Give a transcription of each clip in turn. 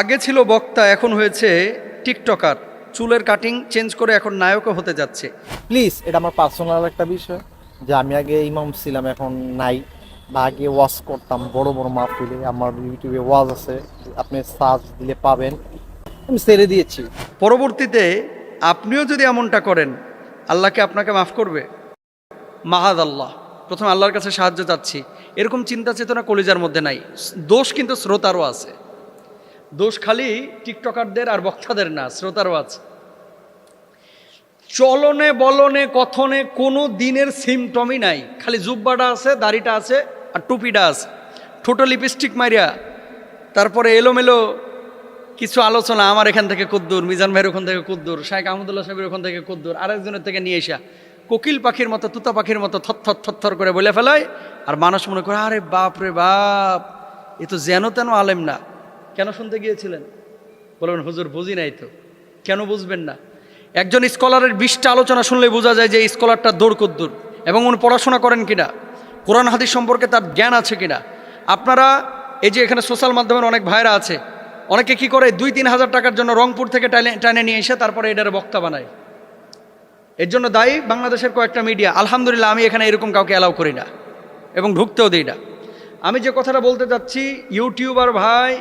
আগে ছিল বক্তা এখন হয়েছে টিকটকার। চুলের কাটিং চেঞ্জ করে এখন নায়কও হতে যাচ্ছে। প্লিজ এটা আমার পার্সোনাল একটা বিষয় যে আমি আগে ইমাম ছিলাম এখন নাই। বা আগে ওয়াজ করতাম বড় বড় মাহফিলে। আমার ইউটিউবে ওয়াজ আছে আপনি সার্চ দিলে পাবেন। আমি ছেড়ে দিয়েছি। পরবর্তীতে আপনিও যদি এমনটা করেন আল্লাহকে আপনাকে মাফ করবে? মাহাদ আল্লাহ। প্রথমে আল্লাহর কাছে সাহায্য চাচ্ছি। এরকম চিন্তা চেতনা কলিজার মধ্যে নাই। দোষ কিন্তু শ্রোতারও আছে। দোষ খালি টিকটকারদের আর বক্তাদের না শ্রোতারও আছে চলনে বলনে কথনে কোনো দিনের সিমটমই নাই। খালি জুব্বাটা আছে, দাড়িটা আছে আর টুপিটা আছে। ঠোঁটো লিপস্টিক মারিয়া তারপরে এলোমেলো কিছু আলোচনা, আমার এখান থেকে কুদ্দুর, মিজান ভাইয়ের ওখান থেকে কুদ্দুর শাহেখ আহমদুল্লাহ সাহেবের ওখান থেকে কুদ্দুর, আরেকজনের থেকে নিয়ে এসা কোকিল পাখির মতো, তুতা পাখির মতো থরথর থরথর করে বলে ফেলায়। আর মানুষ মনে করে, আরে বাপ রে বাপ, এ তো যেন তেন আলেম না। কেন শুনতে গিয়েছিলেন? বলবেন, হুজুর, বুঝি নাই তো। কেন বুঝবেন না? একজন স্কলারের বিশটা আলোচনা শুনলে বোঝা যায় যে স্কলারটা দৌড় কদ্দুর এবং উনি পড়াশোনা করেন কিনা, কোরআন হাদিস সম্পর্কে তার জ্ঞান আছে কিনা। আপনারা, এই যে এখানে সোশ্যাল মাধ্যমের অনেক ভাইরা আছে, অনেকে কি করে, দুই তিন হাজার টাকার জন্য রংপুর থেকে টাইনে নিয়ে এসে তারপরে এটার বক্তা বানায়। এর জন্য দায়ী বাংলাদেশের কয়েকটা মিডিয়া। আলহামদুলিল্লাহ, আমি এখানে এরকম কাউকে অ্যালাউ করি না এবং ঢুকতেও দিই না। আমি যে কথাটা বলতে চাচ্ছি ইউটিউবার ভাই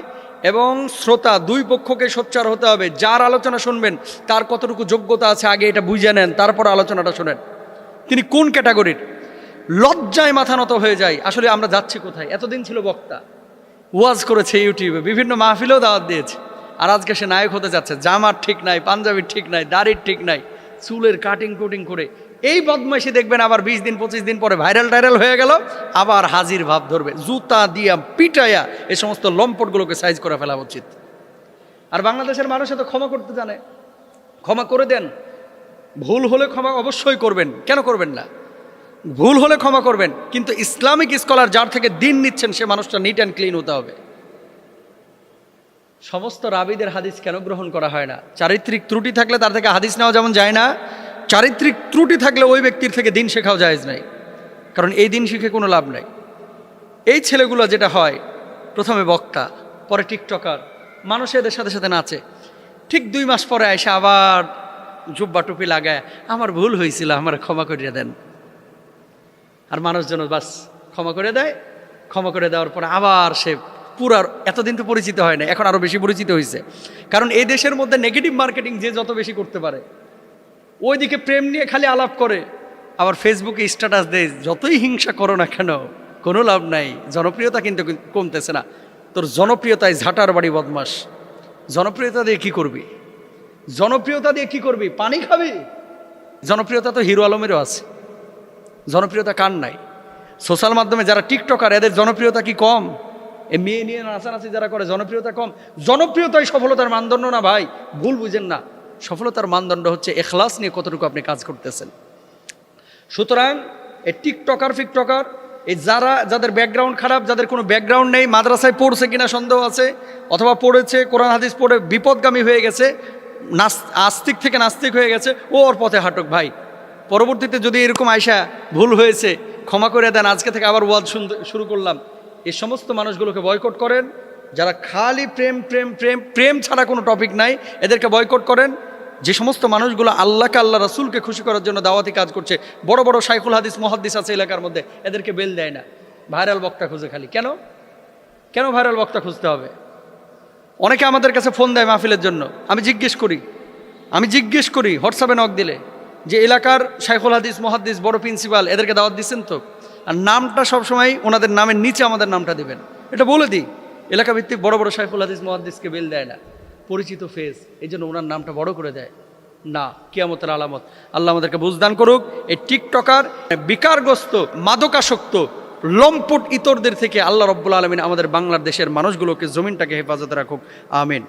এবং শ্রোতা দুই পক্ষকে সোচ্চার হতে হবে। যার আলোচনা শুনবেন, তার কতটুকু যোগ্যতা আছে আগে এটা বুঝে নেন, তারপর আলোচনাটা শোনেন। তিনি কোন ক্যাটাগরির? লজ্জায় মাথা নত হয়ে যায়, আসলে আমরা যাচ্ছি কোথায়? এতদিন ছিল বক্তা। ওয়াজ করেছে ইউটিউবে, বিভিন্ন মাহফিলেও দাওয়াত দিয়েছে। আর আজকে সে নায়ক হতে যাচ্ছে, জামার ঠিক নাই, পাঞ্জাবির ঠিক নাই, দাড়ির ঠিক নাই, চুলের কাটিং কুটিং করে এই বদমাইশি দেখবেন আবার বিশ দিন, পঁচিশ দিন পরে ভাইরাল টাইরাল হয়ে গেল, আবার হাজির ভাব ধরবে। জুতা দিয়া পিটাইয়া এই সমস্ত লম্পটগুলোকে সাইজ করে ফেলা উচিত। আর বাংলাদেশের মানুষ এত ক্ষমা করতে জানে? ক্ষমা করে দেন। ভুল হলে ক্ষমা অবশ্যই করবেন। কেন করবেন না? ভুল হলে ক্ষমা করবেন। কিন্তু ইসলামিক স্কলার যার থেকে দিন নিচ্ছেন, সে মানুষটা নিট অ্যান্ড ক্লিন হতে হবে। সমস্ত রাবিদের হাদিস কেন গ্রহণ করা হয় না? চারিত্রিক ত্রুটি থাকলে তার থেকে হাদিস নেওয়া যেমন যায় না চারিত্রিক ত্রুটি থাকলে ওই ব্যক্তির থেকে দিন শেখাও জায়েজ নাই। কারণ এই দিন শিখে কোনো লাভ নাই। এই ছেলেগুলো যেটা হয়, প্রথমে বক্তা, পরে টিকটকার, মানুষ এদের সাথে সাথে নাচে। ঠিক দুই মাস পরে এসে আবার জুব্বা টুপি লাগায়, আমার ভুল হয়েছিল, আমার ক্ষমা করিয়ে দেন। আর মানুষজন বাস ক্ষমা করে দেয়। ক্ষমা করে দেওয়ার পরে আবার সে পুরার এতদিন তো পরিচিত হয় না এখন আরও বেশি পরিচিত হয়েছে কারণ এই দেশের মধ্যে নেগেটিভ মার্কেটিং যে যত বেশি করতে পারে ওইদিকে প্রেম নিয়ে খালি আলাপ করে। আবার ফেসবুকে স্ট্যাটাস দেয়, যতই হিংসা করো না কেন, কোনো লাভ নাই। জনপ্রিয়তা কিন্তু কমতেছে না। তোর জনপ্রিয়তায় ঝাঁটার বাড়ি বদমাস। জনপ্রিয়তা দিয়ে কি করবি? জনপ্রিয়তা দিয়ে কি করবি? পানি খাবি? জনপ্রিয়তা তো হিরো আলমেরও আছে। জনপ্রিয়তা কার নাই? সোশ্যাল মাধ্যমে যারা টিকটকার এদের জনপ্রিয়তা কি কম? এ মেয়ে নিয়ে নাচানাচি যারা করে, জনপ্রিয়তা কম। জনপ্রিয়তাই সফলতার মানদণ্ড না ভাই। ভুল বুঝেন না। সফলতার মানদণ্ড হচ্ছে এখলাস নিয়ে কতটুকু আপনি কাজ করতেছেন। সুতরাং এই টিকটকার, ফিকটকার, এই যারা, যাদের ব্যাকগ্রাউন্ড খারাপ, যাদের কোনো ব্যাকগ্রাউন্ড নেই, মাদ্রাসায় পড়ছে কিনা সন্দেহ আছে, অথবা পড়েছে, কোরআন, হাদিস পড়ে বিপদগামী হয়ে গেছে আস্তিক থেকে নাস্তিক হয়ে গেছে, ও ওর পথে হাঁটুক ভাই। পরবর্তীতে যদি এরকম আয়সা ভুল হয়েছে, ক্ষমা করে দেন, আজকে থেকে আবার ওয়াজ শুরু করলাম। এই সমস্ত মানুষগুলোকে বয়কট করেন, যারা খালি প্রেম প্রেম প্রেম প্রেম ছাড়া কোনো টপিক নাই, এদেরকে বয়কট করেন। যে সমস্ত মানুষগুলো আল্লাহকে, আল্লাহ রাসুলকে খুশি করার জন্য দাওয়াতি কাজ করছে, বড় বড় সাইকুল হাদিস, মহাদ্দিস আছে এলাকার মধ্যে, এদেরকে বেল দেয় না। ভাইরাল বক্তা খুঁজে খালি। কেন? কেন ভাইরাল বক্তা খুঁজতে হবে? অনেকে আমাদের কাছে ফোন দেয় মাহফিলের জন্য। আমি জিজ্ঞেস করি। আমি জিজ্ঞেস করি, হোয়াটসঅ্যাপে নক দিলে, যে এলাকার শাইখুল হাদিস, মহাদ্দিস, বড় প্রিন্সিপাল এদেরকে দাওয়াত দিচ্ছেন তো? আর নামটা সবসময় ওনাদের নামের নিচে আমাদের নামটা দিবেন। এটা বলে দিই। এলাকা ভিত্তিক বড় বড় শাইখুল হাদিস, মহাদ্দিসকে বেল দেয় না। পরিচিত ফেস এই জন্য ওনার নামটা বড় করে দেয়। না, কিয়ামতের আলামত। আল্লাহ আমাদেরকে বুঝদান করুক, এই টিকটকার, বিকারগ্রস্ত, মাদকাসক্ত, লম্পট ইতরদের থেকে আল্লাহ রব্বুল আলমিন আমাদের বাংলাদেশের মানুষগুলোকে জমিনটাকে হেফাজতে রাখুক। আমিন।